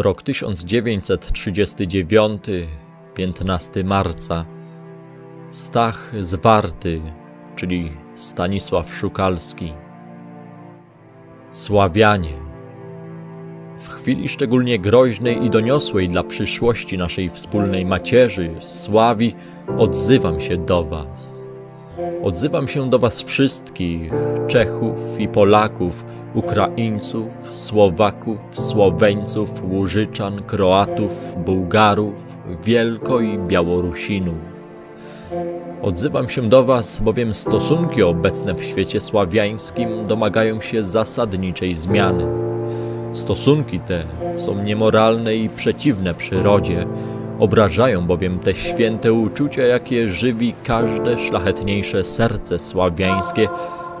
Rok 1939, 15 marca. Stach Zwarty, czyli Stanisław Szukalski. Sławianie. W chwili szczególnie groźnej i doniosłej dla przyszłości naszej wspólnej macierzy, Sławi, odzywam się do Was. Odzywam się do Was wszystkich, Czechów i Polaków, Ukraińców, Słowaków, Słoweńców, Łużyczan, Kroatów, Bułgarów, Wielko i Białorusinów. Odzywam się do Was, bowiem stosunki obecne w świecie sławiańskim domagają się zasadniczej zmiany. Stosunki te są niemoralne i przeciwne przyrodzie, obrażają bowiem te święte uczucia, jakie żywi każde szlachetniejsze serce sławiańskie,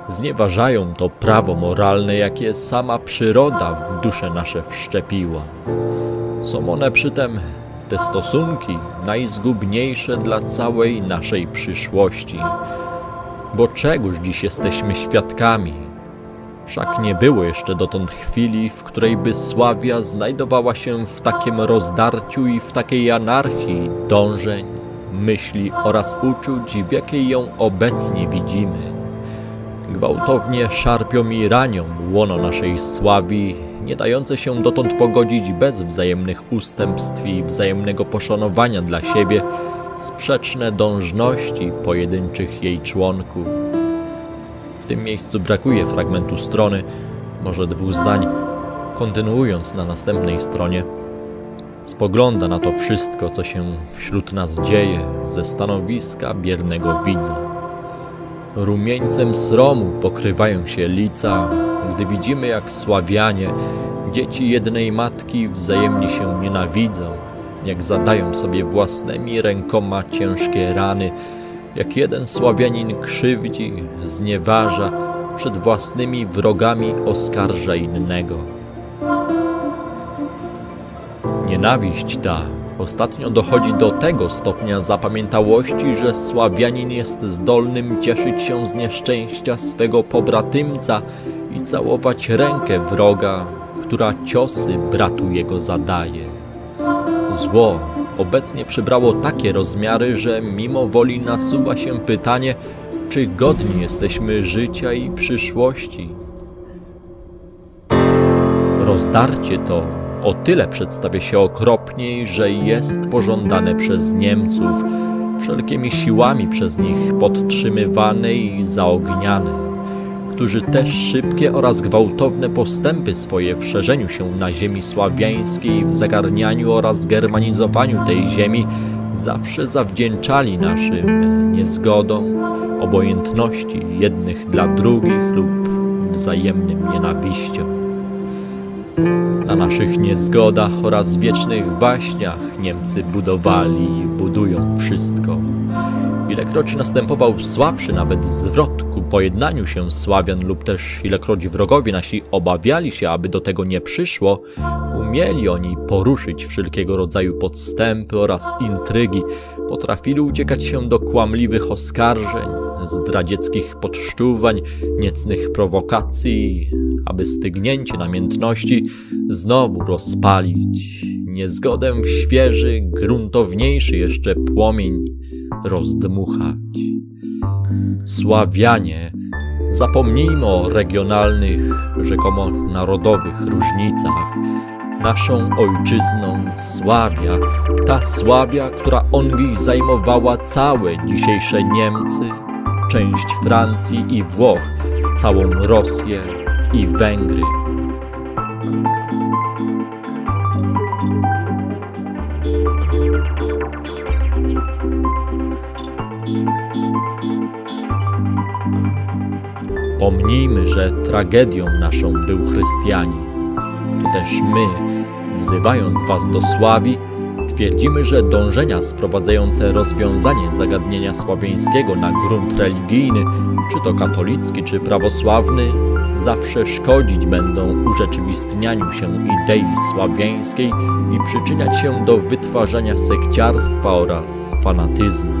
znieważają to prawo moralne, jakie sama przyroda w dusze nasze wszczepiła. Są one przytem te stosunki najzgubniejsze dla całej naszej przyszłości. Bo czegoż dziś jesteśmy świadkami? Wszak nie było jeszcze dotąd chwili, w której by Sławia znajdowała się w takim rozdarciu i w takiej anarchii dążeń, myśli oraz uczuć, w jakiej ją obecnie widzimy. Gwałtownie szarpią i ranią łono naszej sławi, nie dające się dotąd pogodzić bez wzajemnych ustępstw i wzajemnego poszanowania dla siebie, sprzeczne dążności pojedynczych jej członków. Tym miejscu brakuje fragmentu strony, może dwóch zdań. Kontynuując na następnej stronie, spogląda na to wszystko, co się wśród nas dzieje, ze stanowiska biernego widza. Rumieńcem sromu pokrywają się lica, gdy widzimy, jak Sławianie, dzieci jednej matki, wzajemnie się nienawidzą, jak zadają sobie własnymi rękoma ciężkie rany, jak jeden Sławianin krzywdzi, znieważa, przed własnymi wrogami oskarża innego. Nienawiść ta ostatnio dochodzi do tego stopnia zapamiętałości, że Sławianin jest zdolnym cieszyć się z nieszczęścia swego pobratymca i całować rękę wroga, która ciosy bratu jego zadaje. Zło obecnie przybrało takie rozmiary, że mimo woli nasuwa się pytanie, czy godni jesteśmy życia i przyszłości. Rozdarcie to o tyle przedstawia się okropniej, że jest pożądane przez Niemców, wszelkimi siłami przez nich podtrzymywane i zaogniane którzy też szybkie oraz gwałtowne postępy swoje w szerzeniu się na ziemi sławiańskiej, w zagarnianiu oraz germanizowaniu tej ziemi zawsze zawdzięczali naszym niezgodom, obojętności jednych dla drugich lub wzajemnym nienawiściom. Na naszych niezgodach oraz wiecznych waśniach Niemcy budowali i budują wszystko. Ilekroć następował słabszy nawet zwrot ku pojednaniu się Sławian lub też ilekroć wrogowie nasi obawiali się, aby do tego nie przyszło, umieli oni poruszyć wszelkiego rodzaju podstępy oraz intrygi, potrafili uciekać się do kłamliwych oskarżeń, zdradzieckich podszczuwań, niecnych prowokacji, aby stygnięcie namiętności znowu rozpalić, niezgodę w świeży, gruntowniejszy jeszcze płomień rozdmuchać. Sławianie, zapomnijmy o regionalnych, rzekomo narodowych różnicach. Naszą ojczyzną Sławia, ta Sławia, która ongi zajmowała całe dzisiejsze Niemcy, część Francji i Włoch, całą Rosję i Węgry. Pomnijmy, że tragedią naszą był chrystianizm. To też my, wzywając Was do sławi, twierdzimy, że dążenia sprowadzające rozwiązanie zagadnienia sławiańskiego na grunt religijny, czy to katolicki, czy prawosławny, zawsze szkodzić będą urzeczywistnianiu się idei sławiańskiej i przyczyniać się do wytwarzania sekciarstwa oraz fanatyzmu.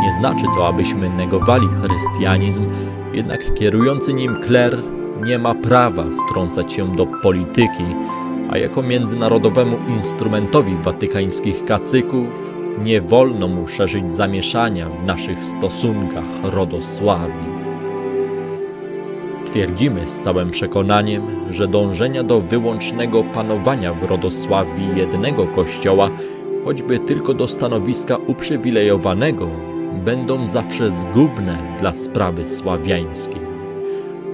Nie znaczy to, abyśmy negowali chrystianizm, jednak kierujący nim kler nie ma prawa wtrącać się do polityki, a jako międzynarodowemu instrumentowi watykańskich kacyków nie wolno mu szerzyć zamieszania w naszych stosunkach rodosławii. Twierdzimy z całym przekonaniem, że dążenia do wyłącznego panowania w rodosławii jednego kościoła, choćby tylko do stanowiska uprzywilejowanego, będą zawsze zgubne dla sprawy sławiańskiej.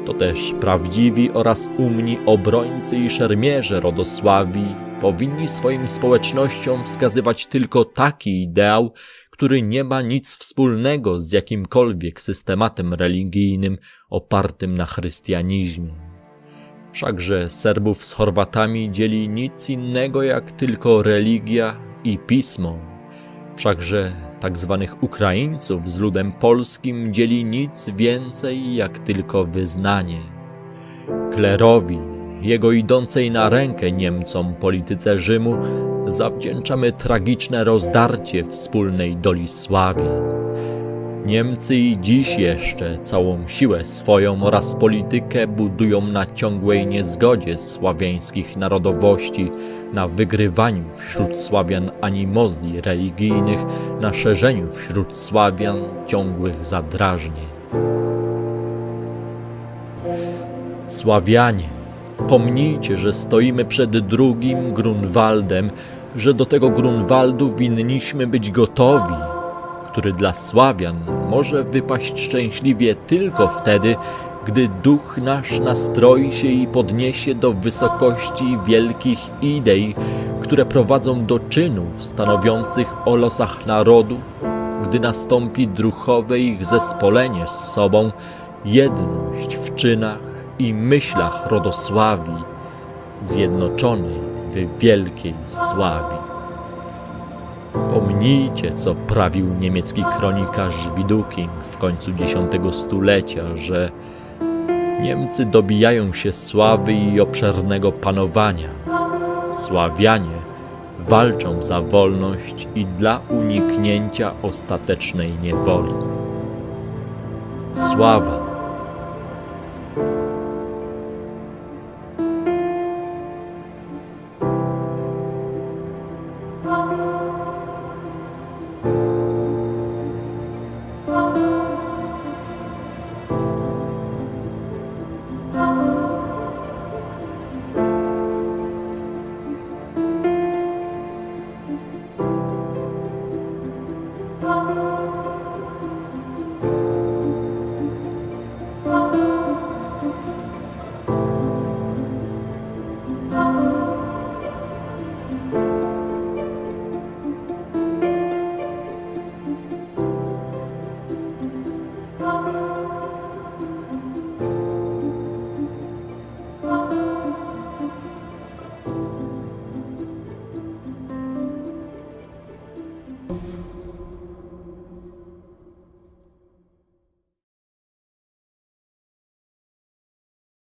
To też prawdziwi oraz umni obrońcy i szermierze rodosławii powinni swoim społecznościom wskazywać tylko taki ideał, który nie ma nic wspólnego z jakimkolwiek systematem religijnym opartym na chrystianizmie. Wszakże Serbów z Chorwatami dzieli nic innego jak tylko religia i pismo. Wszakże tak zwanych Ukraińców z ludem polskim dzieli nic więcej jak tylko wyznanie. Klerowi, jego idącej na rękę Niemcom polityce Rzymu, zawdzięczamy tragiczne rozdarcie wspólnej doli sławy. Niemcy i dziś jeszcze całą siłę swoją oraz politykę budują na ciągłej niezgodzie sławiańskich narodowości, na wygrywaniu wśród Sławian animozji religijnych, na szerzeniu wśród Sławian ciągłych zadrażnień. Sławianie, pomnijcie, że stoimy przed drugim Grunwaldem, że do tego Grunwaldu winniśmy być gotowi, który dla Sławian może wypaść szczęśliwie tylko wtedy, gdy duch nasz nastroi się i podniesie do wysokości wielkich idei, które prowadzą do czynów stanowiących o losach narodów, gdy nastąpi druchowe ich zespolenie z sobą, jedność w czynach i myślach rodosławii, zjednoczonej w wielkiej sławie. Pomnijcie, co prawił niemiecki kronikarz Widuking w końcu X stulecia, że Niemcy dobijają się sławy i obszernego panowania. Sławianie walczą za wolność i dla uniknięcia ostatecznej niewoli. Sława